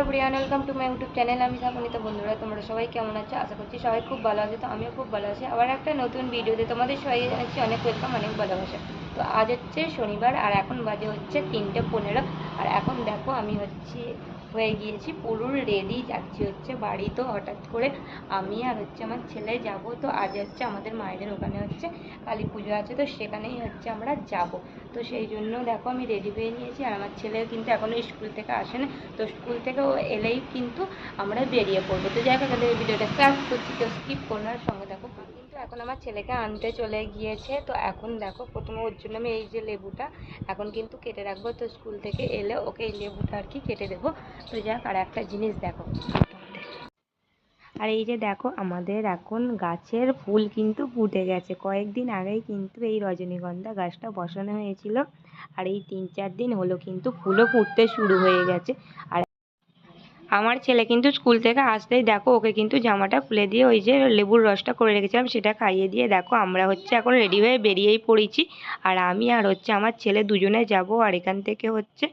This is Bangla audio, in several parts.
Everyone, welcome to my YouTube channel. আমি সাপনিতা, বন্ধুরা, তোমরা সবাই কেমন আছো? আশা করছি সবাই খুব ভালো আছে, তো আমিও খুব ভালো আছি। আবার একটা নতুন ভিডিওতে তোমাদের সবাই জানাচ্ছি অনেক ওয়েলকাম, অনেক ভালোবাসা। তো আজ হচ্ছে শনিবার আর এখন বাজে হচ্ছে তিনটে পনেরো। আর এখন দেখো, আমি হচ্ছে হয়ে গিয়েছি, পুরো রেডি যাচ্ছি হচ্ছে বাড়ি। তো হঠাৎ করে আমি আর হচ্ছে আমার ছেলে যাব। তো আজ হচ্ছে আমাদের মায়েদের ওখানে হচ্ছে কালী পুজো আছে, তো সেখানেই হচ্ছে আমরা যাব। তো সেই জন্য দেখো, আমি রেডি হয়ে নিয়েছি। আর আমার ছেলেও কিন্তু এখনও স্কুল থেকে আসে না তো স্কুল থেকে এলেই কিন্তু আমরা বেরিয়ে পড়ব। তো যাই হোক ভিডিওটা স্টার্ট করছি কেউ স্কিপ করো না সঙ্গে দেখো কিন্তু এখন আমার ছেলেকে আনতে চলে গিয়েছে, তো এখন দেখো, প্রথমে ওর জন্য আমি এই যে লেবুটা এখন কিন্তু কেটে রাখব। তো স্কুল থেকে এলে ওকে এই লেবুটা আর কি কেটে দেবো। তো যাক আর একটা জিনিস দেখো। আর এই যে দেখো, আমাদের এখন গাছের ফুল কিন্তু ফুটে গেছে। কয়েকদিন আগেই কিন্তু এই রজনীগন্ধা গাছটা বসানো হয়েছিল। আর এই তিন চার দিন হলো কিন্তু ফুলও ফুটতে শুরু হয়ে গেছে। আর আমার ছেলে কিন্তু স্কুল থেকে আসতেই দেখো, ওকে কিন্তু জামাটা খুলে দিয়ে ওই যে লেবুর রসটা করে রেখেছিলাম, সেটা খাইয়ে দিয়ে দেখো আমরা হচ্ছে এখন রেডি হয়ে বেরিয়েই পড়েছি। আর আমি আর হচ্ছে আমার ছেলে দুজনে যাব আর এখান থেকে হচ্ছে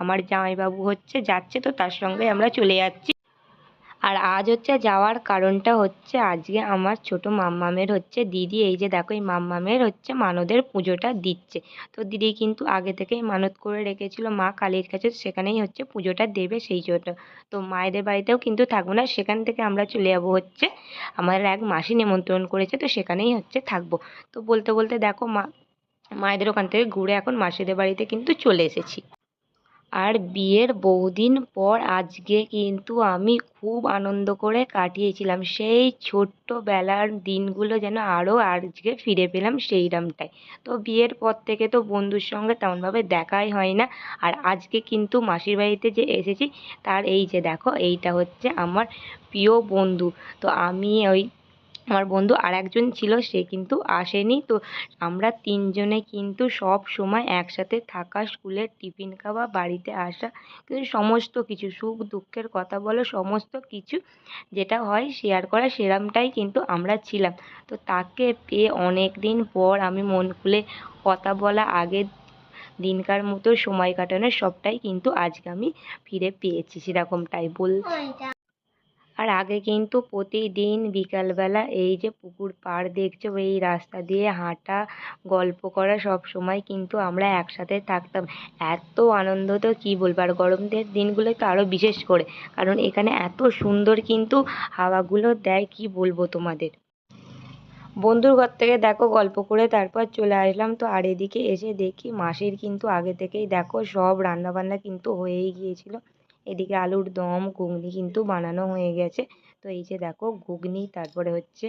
আমার জামাইবাবু হচ্ছে যাচ্ছে তো তার সঙ্গে আমরা চলে যাচ্ছি। আর আজ হচ্ছে যাওয়ার কারণটা হচ্ছে আজকে আমার ছোট মাম্মামের হচ্ছে দিদি, এই যে দেখো এই মাম্মামের হচ্ছে মানদের পুজোটা দিচ্ছে। তো দিদি কিন্তু আগে থেকেই মানত করে রেখেছিল, মা কালীর কাছে সেখানেই হচ্ছে পুজোটা দেবে সেই জন্য। তো মায়েদের বাড়িতেও কিন্তু থাকব না, সেখান থেকে আমরা চলে যাব হচ্ছে আমার এক মাসি নিমন্ত্রণ করেছে, তো সেখানেই হচ্ছে থাকব। তো বলতে বলতে দেখো মা, মায়েদের ওখান থেকে ঘুরে এখন মাসিদের বাড়িতে কিন্তু চলে এসেছি। আর বিয়ের বহুদিন পর আজকে কিন্তু আমি খুব আনন্দ করে কাটিয়েছিলাম। সেই ছোট্টবেলার দিনগুলো যেন আরও আজকে ফিরে পেলাম সেইরকমটাই তো বিয়ের পর থেকে তো বন্ধুর সঙ্গে তেমনভাবে দেখাই হয় না। আর আজকে কিন্তু মাসির বাড়িতে যে এসেছি, তার এই যে দেখো, এইটা হচ্ছে আমার প্রিয় বন্ধু। তো আমি ওই আমার বন্ধু আর একজন ছিল, সে কিন্তু আসেনি। তো আমরা তিনজনে কিন্তু সব সময় একসাথে থাকা স্কুলের টিফিন খাওয়া, বাড়িতে আসা, কিন্তু সমস্ত কিছু, সুখ দুঃখের কথা বলো, সমস্ত কিছু যেটা হয় শেয়ার করা, সেরমটাই কিন্তু আমরা ছিলাম। তো তাকে পেয়ে অনেক দিন পর আমি মন খুলে কথা বলা, আগের দিনকার মতো সময় কাটানোর সবটাই কিন্তু আজকে আমি ফিরে পেয়েছি, সেরকমটাই বল আর আগে কিন্তু প্রতিদিন বিকালবেলা এই যে পুকুর পাড় দেখছ, এই রাস্তা দিয়ে হাঁটা, গল্প করা সব সময় কিন্তু আমরা একসাথে থাকতাম। এত আনন্দ তো কী বলব? আর গরমের দিনগুলো তো আরও বিশেষ করে, কারণ এখানে এত সুন্দর কিন্তু হাওয়াগুলো দেয়, কী বলব তোমাদের? বন্ধুর ঘর থেকে দেখো, গল্প করে তারপর চলে আসলাম। তো আর এদিকে এসে দেখি মাসির কিন্তু আগে থেকেই দেখো সব রান্নাবান্না কিন্তু হয়েই গিয়েছিল। এদিকে আলুর দম, ঘুগনি কিন্তু বানানো হয়ে গেছে। তো এই যে দেখো, ঘুগনি, তারপরে হচ্ছে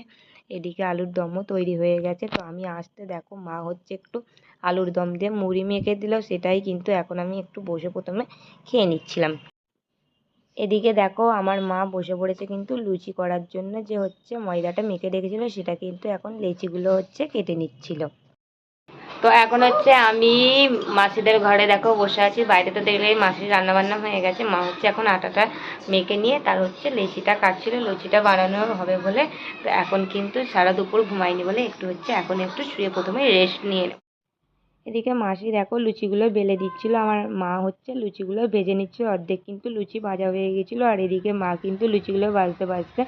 এদিকে আলুর দমও তৈরি হয়ে গেছে। তো আমি আসতে দেখো, মা হচ্ছে একটু আলুর দম দিয়ে মুড়ি মেখে দিল, সেটাই কিন্তু এখন আমি একটু বসে প্রথমে খেয়ে নিচ্ছিলাম। এদিকে দেখো, আমার মা বসে পড়েছে কিন্তু লুচি করার জন্য, যে হচ্ছে ময়দাটা মেখে রেখেছিলো, সেটা কিন্তু এখন লেচিগুলো হচ্ছে কেটে নিচ্ছিল। তো এখন হচ্ছে আমি মাসিদের ঘরে দেখো বসে আছি। বাইরে তো দেখলে মাসির রান্না বান্না হয়ে গেছে। মা হচ্ছে এখন আটাটা মেখে নিয়ে তার হচ্ছে লেচিটা কাটছিল। লুচিটা বানানো হবে বলে তো এখন কিন্তু সারা দুপুর ঘুমাইনি বলে একটু হচ্ছে এখন একটু শুয়ে প্রথমে রেস্ট নিয়ে এদিকে মাসি দেখো লুচিগুলো বেলে দিচ্ছিল। আমার মা হচ্ছে লুচিগুলো ভেজে নিচ্ছিল অর্ধেক কিন্তু লুচি ভাজা হয়ে গেছিল। আর এদিকে মা কিন্তু লুচিগুলো ভাজতে ভাজতে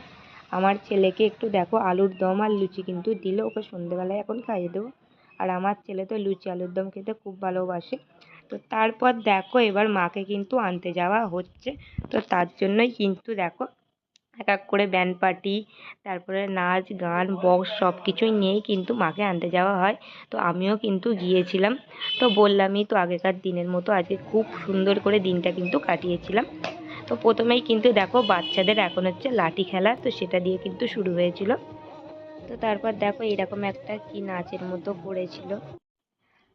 আমার ছেলেকে একটু দেখো আলুর দম আর লুচি কিন্তু দিল। ওকে সন্ধেবেলায় এখন খাইয়ে দেবো। আর আমার ছেলে তো লুচি আলুর দম খেতে খুব ভালোবাসে। তো তারপর দেখো এবার মাকে কিন্তু আনতে যাওয়া হচ্ছে। তো তার জন্যই কিন্তু দেখো এক এক করে ব্যান্ড পার্টি তারপরে নাচ গান, বক্স সব কিছুই নিয়েই কিন্তু মাকে আনতে যাওয়া হয়। তো আমিও কিন্তু গিয়েছিলাম। তো বললামই তো আগেকার দিনের মতো আজকে খুব সুন্দর করে দিনটা কিন্তু কাটিয়েছিলাম। তো প্রথমেই কিন্তু দেখো বাচ্চাদের এখন হচ্ছে লাঠি খেলা, তো সেটা দিয়ে কিন্তু শুরু হয়েছিল। তো তারপর দেখো এরকম একটা কি নাচের মতো করেছিল।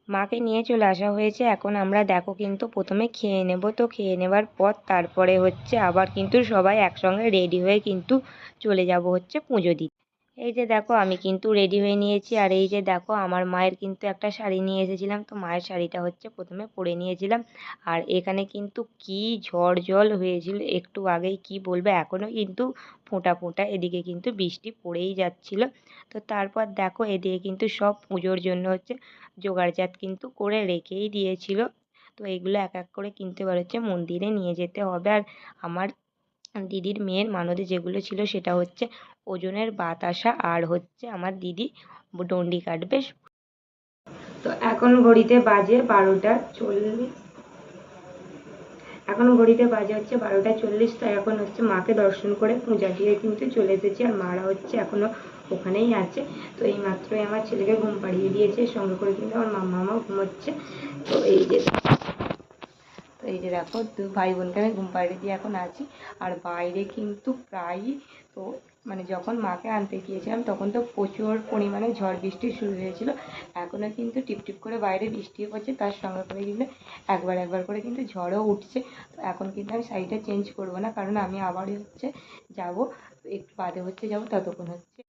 মাকে নিয়ে চলে আসা হয়েছে, এখন আমরা দেখো কিন্তু প্রথমে খেয়ে নেব। তো খেয়ে নেবার পর তারপরে হচ্ছে আবার কিন্তু সবাই একসঙ্গে রেডি হয়ে কিন্তু চলে যাব হচ্ছে পুজো দিতে। এই যে দেখো, আমি কিন্তু রেডি হয়ে নিয়েছি। আর এই যে দেখো, আমার মায়ের কিন্তু একটা শাড়ি নিয়ে এসেছিলাম। তো মায়ের শাড়িটা হচ্ছে প্রথমে পরে নিয়েছিলাম। আর এখানে কিন্তু কি ঝড় জল হয়েছিল, একটু আগেই কি বলব এখনও কিন্তু ফোঁটা ফোঁটা এদিকে কিন্তু বৃষ্টি পড়েই যাচ্ছিল। তো তারপর দেখো, এদিকে কিন্তু সব পুজোর জন্য হচ্ছে জোগাড়জাত কিন্তু করে রেখেই দিয়েছিল। তো এগুলো এক এক করে কিনতে এবার হচ্ছে মন্দিরে নিয়ে যেতে হবে। আর আমার দিদির মেয়ের মানদে যেগুলো ছিল সেটা হচ্ছে ওজনের বাতাসা আর হচ্ছে আমার দিদি ডন্ডি কাটবে। তো এখন ঘড়িতে বাজে বারোটা চল্লিশ। এখন ঘড়িতে বাজে হচ্ছে বারোটা চল্লিশ তো এখন হচ্ছে মাকে দর্শন করে পূজা দিয়ে কিন্তু চলে এসেছি আর মারা হচ্ছে এখনও ওখানেই আছে। তো এই মাত্রই আমার ছেলেকে ঘুম পাড়িয়ে দিয়েছে, সঙ্গে করে কিন্তু আমার মামা ঘুমোচ্ছে। তো এই যে এই যে দেখো, দু ভাই বোনকে আমি ঘুম পাড়িয়ে দিয়ে এখন আছি। আর বাইরে কিন্তু প্রায়ই তো মানে যখন মাকে আনতে গিয়েছিলাম, তখন তো প্রচুর পরিমাণে ঝড় বৃষ্টি শুরু হয়েছিল। এখনও কিন্তু টিপটিপ করে বাইরে বৃষ্টিও পড়ছে, তার সঙ্গে করে কিন্তু একবার একবার করে কিন্তু ঝড়ও উঠছে। তো এখন কিন্তু আমি শাড়িটা চেঞ্জ করব না, কারণ আমি আবারই হচ্ছে যাব। একটু বাদে হচ্ছে যাব, ততক্ষণ হচ্ছে।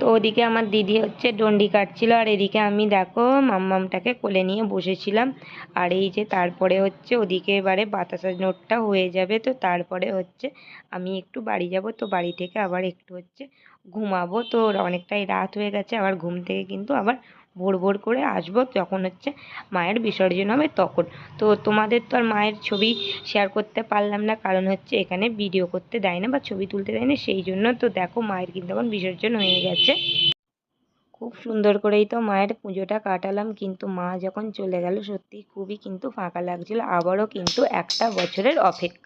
তো ওদিকে আমার দিদি হচ্ছে ডন্ডি কাটছিল, আর এদিকে আমি দেখো মাম্মামটাকে কোলে নিয়ে বসেছিলাম। আর এই যে তারপরে হচ্ছে ওদিকে এবারে বাতাসা নোটটা হয়ে যাবে, তো তারপরে হচ্ছে আমি একটু বাড়ি যাব, তো বাড়ি থেকে আবার একটু হচ্ছে ঘুমাবো। তো অনেকটাই রাত হয়ে গেছে আবার ঘুম থেকে কিন্তু আবার ভোর ভোর করে আসব যখন হচ্ছে মায়ের বিসর্জন হবে তখন। তো তোমাদের তো আর মায়ের ছবি শেয়ার করতে পারলাম না, কারণ হচ্ছে এখানে ভিডিও করতে দেয় না বা ছবি তুলতে দেয় না, সেই জন্য তো দেখো মায়ের কিন্তু এখন বিসর্জন হয়ে গেছে। খুব সুন্দর করেই তো মায়ের পুজোটা কাটালাম, কিন্তু মা যখন চলে গেল সত্যি খুবই কিন্তু ফাঁকা লাগছিল, আবারও কিন্তু একটা বছরের অপেক্ষা।